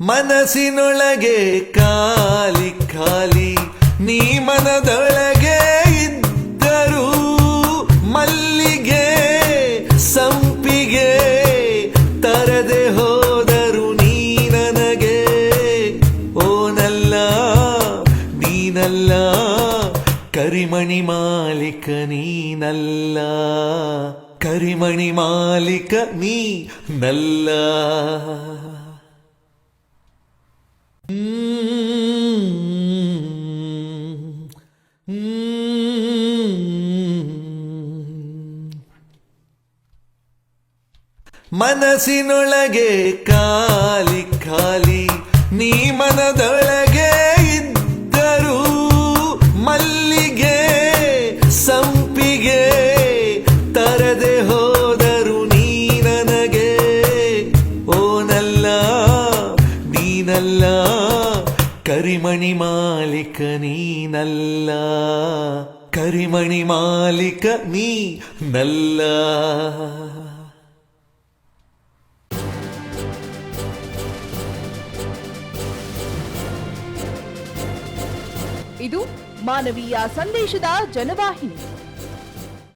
ಮನಸ್ಸಿನೊಳಗೆ ಖಾಲಿ ಖಾಲಿ, ನೀ ಮನದೊಳಗೆ ಇದ್ದರು ಮಲ್ಲಿಗೆ ಸಂಪಿಗೆ ತರದೆ ಹೋದರು ನೀ ನನಗೆ. ಓನಲ್ಲ ನೀನಲ್ಲ ಕರಿಮಣಿ ಮಾಲಿಕ ನೀನಲ್ಲ ಕರಿಮಣಿ ಮಾಲೀಕ ನೀನಲ್ಲ ಮನಸ್ಸಿನೊಳಗೆ ಖಾಲಿ ಖಾಲಿ ನೀ ಮನದೊಳಗೆ ಇದ್ದರೂ ಮಲ್ಲಿಗೆ ಸಂಪಿಗೆ ನೀನಲ್ಲ ಕರಿಮಣಿ ಮಾಲಿಕ ನೀನಲ್ಲ ಕರಿಮಣಿ ಮಾಲಿಕ ನೀನಲ್ಲ. ಇದು ಮಾನವೀಯ ಸಂದೇಶದ ಜನವಾಹಿನಿ.